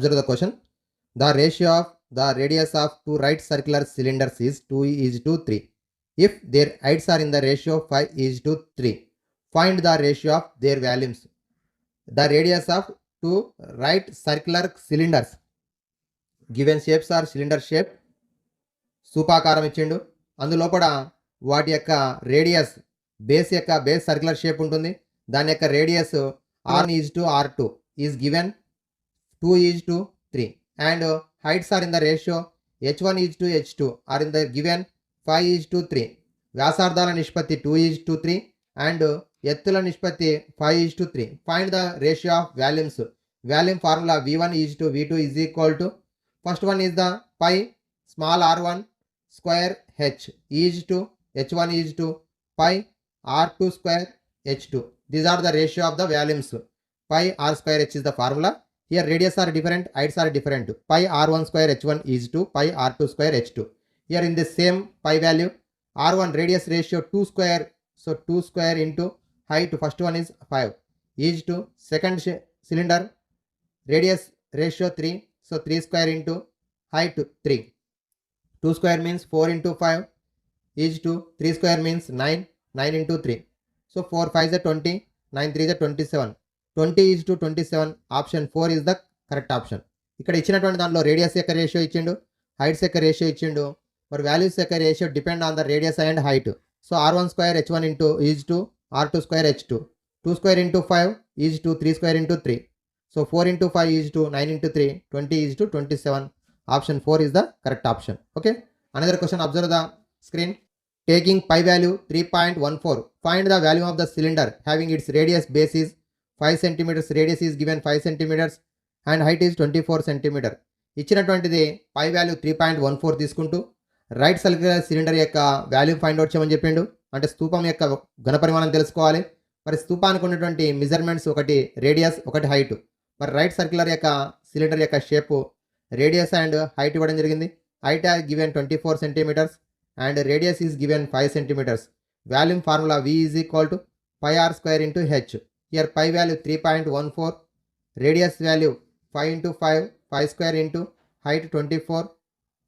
Observe the question the ratio of the radius of two right circular cylinders is two is two three if their heights are in the ratio five is two three find the ratio of their volumes the radius of two right circular cylinders given shapes are cylinder shape సూపాకారం ఇచ్చిండు. అందులో కూడా వాటి యొక్క radius base యొక్క base circular shape ఉంటుంది. దాని యొక్క radius R is to R two is given two is to three. And heights are in the ratio h one is to h two are in the given five is to three. వ్యాసార్థాల నిష్పత్తి two is to three and ఎత్తుల నిష్పత్తి five is to three. Find the ratio of volumes volume formula v one is to v two is equal to first one is the pi small r one square h is to h1 is r two r2 square h2 these are the ratio of the volumes pi r square h is the formula Here radius are different, heights are different. Pi r1 square h1 is 2, pi r2 square h2. Here in the same pi value, r1 radius ratio 2 square, so 2 square into height, first one is 5, is 2, second cylinder, radius ratio 3, so 3 square into height 3. 2 square means 4 into 5 is 2, 3 square means 9, 9 into 3. So 4, 5 is 20, 9, 3 is 27. Twenty is to twenty seven option four is the correct option. ఇక్కడ ఇచ్చినటువంటి దాంట్లో radius యొక్క ratio ఇచ్చిండు heights యొక్క ratio ఇచ్చిండు మరి values యొక్క ratio depend on the radius and height. So r one square h one into is to r two square h two. Two square into five is to three square into three. So four into five is to nine into three twenty is to twenty seven option four is the correct option. Okay? Another question observe the screen taking pi value three point one four find the value of the cylinder having its radius basis five centimetres radius is given five centimetres and height is twenty four centimetre ఇచ్చినటువంటిది pi value three point one four తీసుకుంటూ right circular cylinder యొక్క value find out చేయమని చెప్పిండు. అంటే స్తూపం యొక్క ఘనపరిమాణం తెలుసుకోవాలి. మరి స్తూపానికి ఉన్నటువంటి మెజర్మెంట్స్ ఒకటి రేడియస్ ఒకటి హైట్ మరి రైట్ సర్క్యులర్ యొక్క సిలిండర్ యొక్క షేపు రేడియస్ అండ్ హైట్ ఇవ్వడం జరిగింది. height are given 24 centimeters and radius is given 5 centimeters. Volume formula V is equal to pi r square into h. Here pi value 3.14, radius value 5 into 5, 5 square into height 24.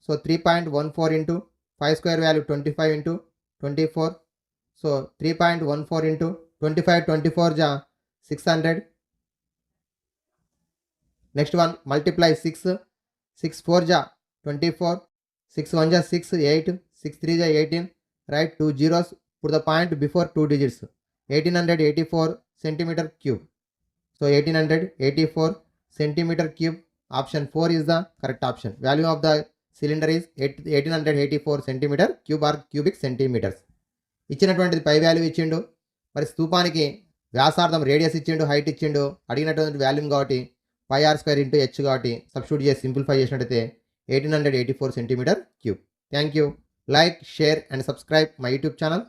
So 3.14 into 5 square value 25 into 24. So 3.14 into 25, 24 ja 600. Next one multiply 6, 6 4 ja 24 6 1 ja 6 8 6 3 ja 18 write two zeros put the point before two digits 1884 centimeter cube. So 1884 centimeter cube. Option 4 is the of the cylinder of the cylinder is 8 1884 centimeter cube or cubic centimeters. ఇచ్చినటువంటిది pi value ఇచ్చిండు. మరి స్తూపానికి వ్యాసార్థం radius ఇచ్చిండు height ఇచ్చిండు అడిగినటువంటి volume కాబట్టి pi r square into h కాబట్టి substitute చేసి సింప్లిఫై చేసినట్టయితే eighteen hundred eighty four centimetre cube thank you like share and subscribe my YouTube channel